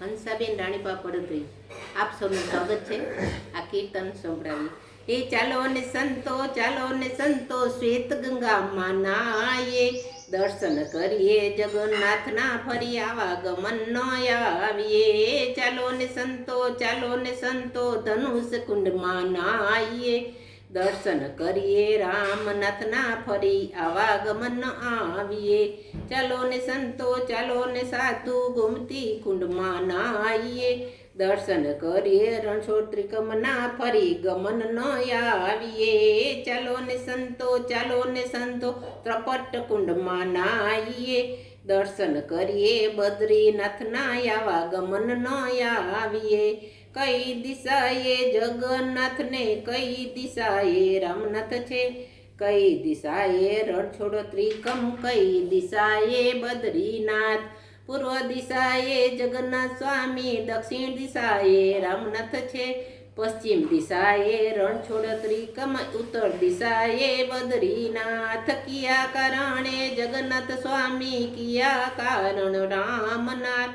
હંસાબેન રાણીબા પડતરી. આપ સૌનું સ્વાગત છે. આ કીર્તન સંભળાવી. એ ચાલો ને સંતો, ચાલો ને સંતો, શ્વેત ગંગામાં નાયે દર્શન કરીએ, જગન્નાથના ફરી આવા ગમન નો આવીએ. ચાલો ને સંતો, ચાલો ને સંતો ધનુષ કુંડમાં નાઈએ. દર્શન કરીએ, રામનાથના ફરી આવાગમન આવીએ. ચાલો ને સંતો, ચાલો ને સાધુ, ગુમતી કુંડમાં નાઈએ દર્શન કરીએ રણછોડત્રિકમના ફરી ગમન ન આવીએ. ચાલો ને સંતો, ચાલો ને સંતો, ત્રપટ કુંડમાં નાઈએ દર્શન કરીએ બદ્રીનાથના આવા ગમન ન આવીએ. કઈ દિશાએ જગન્નાથને, કઈ દિશાએ રામનાથ છે? કઈ દિશાએ રણછોડ ત્રિકમ કઈ દિશાએ બદ્રીનાથ? પૂર્વ દિશાએ જગન્નાથ સ્વામી, દક્ષિણ દિશાએ રામનાથ છે, પશ્ચિમ દિશાએ રણછોડ ત્રિકમ, ઉત્તર દિશાએ બદ્રીનાથ. કિયા કારણે જગન્નાથ સ્વામી, કિયા કારણ રામનાથ?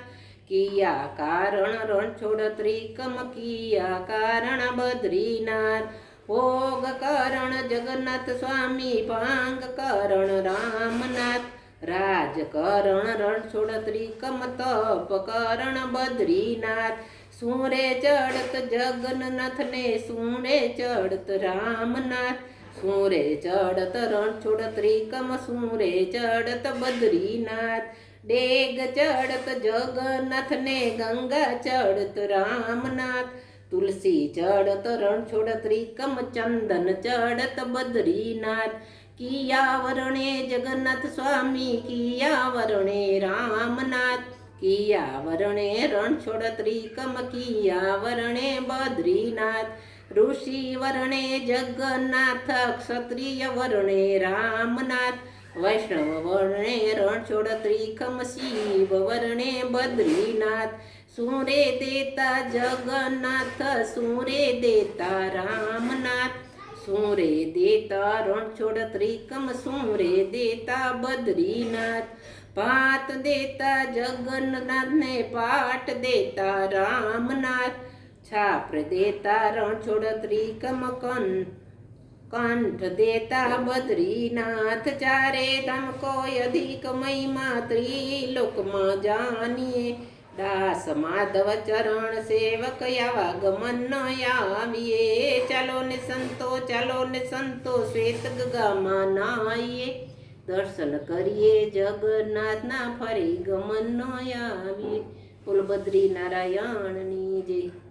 કિયા કારણ રણછોડ ત્રિકમ, કિયા કારણ બદ્રીનાથ? ભોગ કરણ જગન્નાથ સ્વામી પાંગ કરણ રામનાથ? રાજકરણ રણછોડ ત્રિકમ તપ કરણ બદ્રીનાથ. સુરે ચડત જગન્નાથને સુરે ચડત રામનાથ. સુરે ચડત રણછોડ ત્રિકમ સુરે ચડત બદ્રીનાથ. ડેગ ચડત જગન્નાથને, ગંગા ચડત રામનાથ. તુલસી ચડત રણછોડ ત્રિકમ ચંદન ચડત બદ્રીનાથ. કિયા વરણે જગન્નાથ સ્વામી કિયા વરણે રામનાથ કિયા વરણે રણછોડ ત્રિકમ કિયા વરણે બદ્રીનાથ ઋષિ વર્ણે જગન્નાથ ક્ષત્રિય વર્ણે રામનાથ વૈષ્ણવ વર્ણે રણછોડ ત્રિકમ શિવ વર્ણે બદ્રીનાથ સુરે દેતા જગન્નાથ સુરે દેતા રામનાથ સુરે દેતા રણછોડ ત્રિકમ, સુરે દેતા બદ્રીનાથ. પાત દેતા જગન્નાથને પાટ દેતા રામનાથ. છાપ દેતા રણછોડ ત્રિકમ, કન, કંઠ દેતા બદ્રીનાથ. ચારે ધામ કોઈ અધિક મહિમા, ત્રિલોકમાં જાનીએ. દાસ માધવ ચરણ સેવક આવા ગમન આવીએ ચાલો ને સંતો, ચાલો ને સંતો, શ્વેત ગગામાં નાઈએ દર્શન કરીએ જગન્નાથના, ફરી ગમન આવીએ કુલબદ્રી નારાયણની જય.